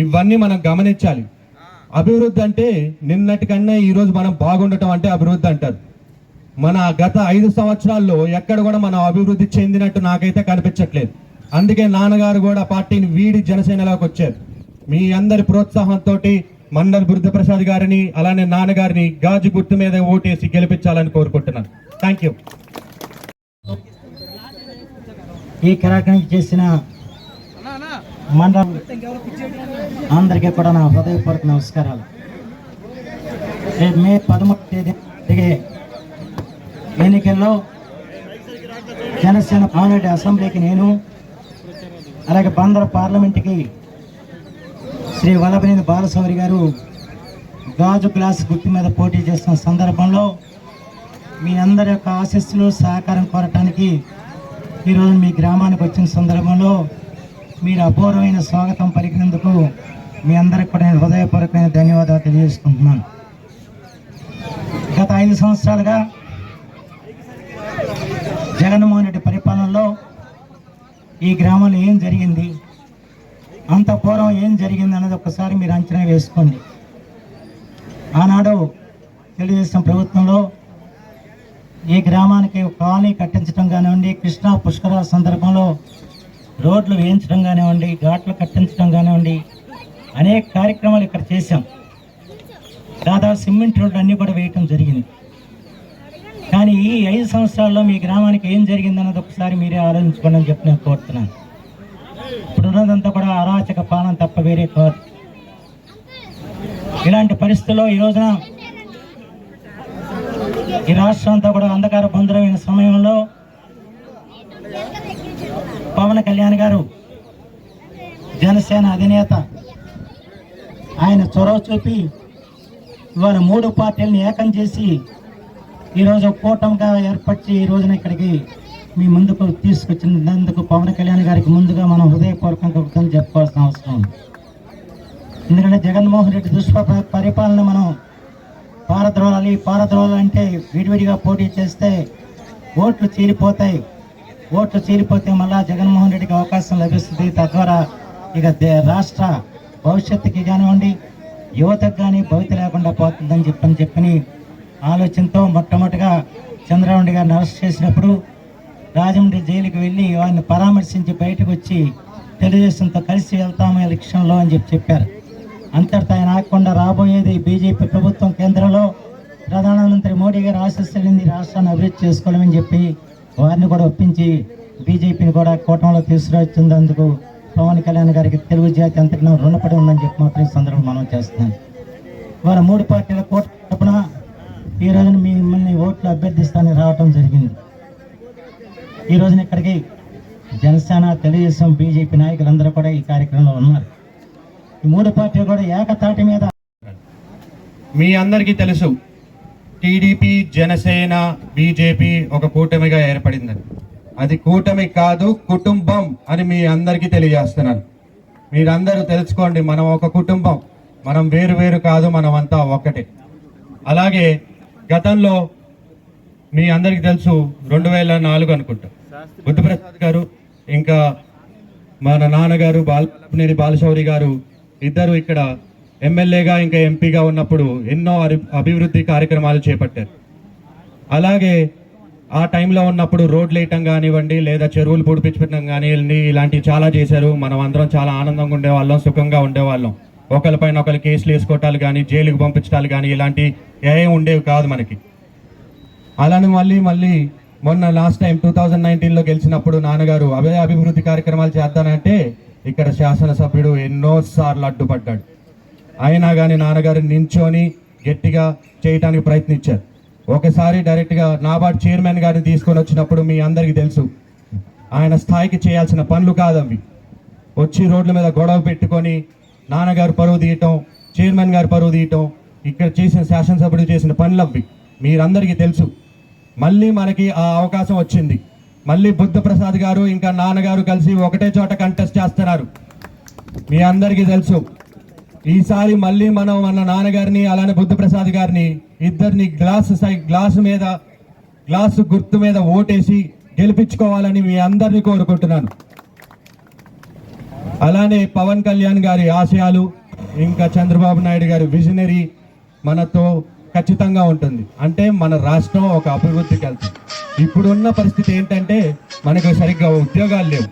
ఇవన్నీ మనం గమనించాలి. అభివృద్ధి అంటే నిన్నటికన్నా ఈరోజు మనం బాగుండటం అంటే అభివృద్ధి అంటారు. మన గత ఐదు సంవత్సరాల్లో ఎక్కడ కూడా మనం అభివృద్ధి చెందినట్టు నాకైతే కనిపించట్లేదు. అందుకే నాన్నగారు కూడా పార్టీని వీడి జనసేనలోకి వచ్చారు. మీ అందరి ప్రోత్సాహంతో మండల్ బుద్ధప్రసాద్ గారిని అలానే నాన్నగారిని గాజు గుర్తు మీద ఓటేసి గెలిపించాలని కోరుకుంటున్నాను. థ్యాంక్ యూ ఈ కార్యక్రమం చేసిన మండలం అందరికీ కూడా నా హృదయపూర్వక నమస్కారాలు. రేపు మే పదమూడు తేదీ జరిగే ఎన్నికల్లో జనసేన పార్లమెంట్ అసెంబ్లీకి నేను అలాగే బందర పార్లమెంట్కి శ్రీ వల్లభనేని బాలసౌరి గారు గాజు గ్లాస్ గుర్తు మీద పోటీ చేస్తున్న సందర్భంలో మీ అందరి యొక్క ఆశీస్సులు సహకారం కోరటానికి ఈరోజు మీ గ్రామానికి వచ్చిన సందర్భంలో మీరు అపూర్వమైన స్వాగతం పలికినందుకు మీ అందరికి కూడా నేను హృదయపూర్వకమైన ధన్యవాదాలు తెలియజేసుకుంటున్నాను. గత ఐదు సంవత్సరాలుగా జగన్మోహన్ రెడ్డి పరిపాలనలో ఈ గ్రామంలో ఏం జరిగింది అంత పూర్వం ఏం జరిగింది అన్నది ఒకసారి మీరు అంచనా వేసుకోండి. ఆనాడు తెలుగుదేశం ప్రభుత్వంలో ఈ గ్రామానికి ఒక కాలనీ కట్టించడం కానివ్వండి కృష్ణా పుష్కరాల సందర్భంలో రోడ్లు వేయించడం కానివ్వండి ఘాట్లు కట్టించడం కానివ్వండి అనేక కార్యక్రమాలు ఇక్కడ చేశాం. దాదాపు సిమెంట్ రోడ్లు అన్నీ కూడా వేయటం జరిగింది. కానీ ఈ ఐదు సంవత్సరాల్లో మీ గ్రామానికి ఏం జరిగిందన్నది ఒకసారి మీరే ఆలోచించుకోండి అని చెప్పి నేను కోరుతున్నాను. ఇప్పుడు ఉన్నదంతా కూడా అరాచక పాలన తప్ప వేరే కోరు ఇలాంటి పరిస్థితుల్లో ఈ రోజున ఈ రాష్ట్రం అంతా కూడా అంధకార బంధురమైన సమయంలో పవన్ కళ్యాణ్ గారు జనసేన అధినేత. ఆయన చొరవ చూపి ఇవాళ మూడు పార్టీలను ఏకం చేసి ఈరోజు కూటమిగా ఏర్పరిచి ఈ రోజున ఇక్కడికి మీ ముందుకు తీసుకొచ్చినందుకు పవన్ కళ్యాణ్ గారికి ముందుగా మనం హృదయపూర్వకంగా కృతజ్ఞతలు చెప్పుకోవాల్సిన అవసరం ఉంది. ఎందుకంటే జగన్మోహన్ రెడ్డి దుష్ప పరిపాలన మనం పారద్రోలాలి పారద్రోలాలంటే విడివిడిగా పోటీ చేస్తే ఓట్లు చీలిపోతాయి. ఓట్లు చీలిపోతే మళ్ళా జగన్మోహన్ రెడ్డికి అవకాశం లభిస్తుంది. తద్వారా ఇక దే- రాష్ట్ర భవిష్యత్తుకి కానివ్వండి యువతకు కానీ భవిత లేకుండా పోతుందని చెప్పని చెప్పని ఆలోచనతో మొట్టమొదటిగా చంద్రబాబు గారిని అరెస్ట్ చేసినప్పుడు రాజమండ్రి జైలుకి వెళ్ళి వారిని పరామర్శించి బయటకు వచ్చి తెలుగుదేశంతో కలిసి వెళ్తాము ఎలక్షన్లో అని చెప్పి చెప్పారు. అంతటితో ఆయన ఆకుండా రాబోయేది బీజేపీ ప్రభుత్వం కేంద్రంలో ప్రధానమంత్రి మోడీ గారు ఆశిస్తుంది రాష్ట్రాన్ని అభివృద్ధి చేసుకోవాలని చెప్పి వారిని కూడా ఒప్పించి బీజేపీని కూడా కూటమిలో తీసుకురావచ్చున్నందుకు పవన్ కళ్యాణ్ గారికి తెలుగు జాతి అంతటిలో రుణపడి ఉందని చెప్పి మాత్రం ఈ సందర్భం మనం చేస్తున్నాం. వారి మూడు పార్టీల కూట ఈ రోజున మిమ్మల్ని ఓట్లు అభ్యర్థిస్తానని రావటం జరిగింది. ఈ రోజున ఇక్కడికి జనసేన తెలుగుదేశం బీజేపీ నాయకులందరూ కూడా ఈ కార్యక్రమంలో ఉన్నారు. ఈ మూడు పార్టీలు కూడా ఏకతాటి మీద మీ అందరికీ తెలుసు టీడీపీ జనసేన బీజేపీ ఒక కూటమిగా ఏర్పడిందని. అది కూటమి కాదు కుటుంబం అని మీ అందరికీ తెలియజేస్తున్నాను. మీరందరూ తెలుసుకోండి మనం ఒక కుటుంబం. మనం వేరు వేరు కాదు మనం అంతా ఒక్కటే. అలాగే గతంలో మీ అందరికీ తెలుసు రెండు వేల నాలుగు అనుకుంటా. బుద్ధప్రసాద్ గారు ఇంకా మన నాన్నగారు బాలనేని బాలశౌరి గారు ఇద్దరు ఇక్కడ ఎమ్మెల్యేగా ఇంకా ఎంపీగా ఉన్నప్పుడు ఎన్నో అభివృద్ధి కార్యక్రమాలు చేపట్టారు. అలాగే ఆ టైంలో ఉన్నప్పుడు రోడ్లు వేయటం కానివ్వండి లేదా చెరువులు పొడిపించడం కానివ్వండి ఇలాంటివి చాలా చేశారు. మనం అందరం చాలా ఆనందంగా ఉండేవాళ్ళం సుఖంగా ఉండేవాళ్ళం. ఒకరిపైన ఒకరు కేసులు వేసుకోవటాలు కానీ జైలుకి పంపించడాలు కానీ ఇలాంటి ఏం ఉండేవి కాదు మనకి. అలానే మళ్ళీ మళ్ళీ మొన్న లాస్ట్ టైం టూ థౌజండ్ నైన్టీన్లో గెలిచినప్పుడు నాన్నగారు అవే అభివృద్ధి కార్యక్రమాలు చేద్దానంటే ఇక్కడ శాసనసభ్యుడు ఎన్నో సార్లు అడ్డుపడ్డాడు. అయినా కానీ నాన్నగారు నించొని గట్టిగా చేయటానికి ప్రయత్నించారు. ఒకసారి డైరెక్ట్గా నాబార్డ్ చైర్మన్ గారిని తీసుకొని వచ్చినప్పుడు మీ అందరికీ తెలుసు ఆయన స్థాయికి చేయాల్సిన పనులు కాదవి. వచ్చి రోడ్ల మీద గొడవ పెట్టుకొని నాన్నగారు పరువు తీయటం చైర్మన్ గారు పరువు తీయటం ఇక్కడ చేసిన శాసనసభ్యుడు చేసిన పనులు అవి మీరందరికీ తెలుసు. మళ్ళీ మనకి ఆ అవకాశం వచ్చింది. మళ్ళీ బుద్ధప్రసాద్ గారు ఇంకా నాన్నగారు కలిసి ఒకటే చోట కంటెస్ట్ చేస్తున్నారు. మీ అందరికీ తెలుసు. ఈసారి మళ్ళీ మనం మన నాన్నగారిని అలానే బుద్ధప్రసాద్ గారిని ఇద్దరిని గ్లాస్ సై గ్లాసు మీద గ్లాసు గుర్తు మీద ఓటేసి గెలిపించుకోవాలని మీ అందరినీ కోరుకుంటున్నాను. అలానే పవన్ కళ్యాణ్ గారి ఆశయాలు ఇంకా చంద్రబాబు నాయుడు గారి విజనరీ మనతో ఖచ్చితంగా ఉంటుంది. అంటే మన రాష్ట్రం ఒక అభివృద్ధికి వెళ్తుంది. ఇప్పుడున్న పరిస్థితి ఏంటంటే మనకు సరిగ్గా ఉద్యోగాలు లేవు.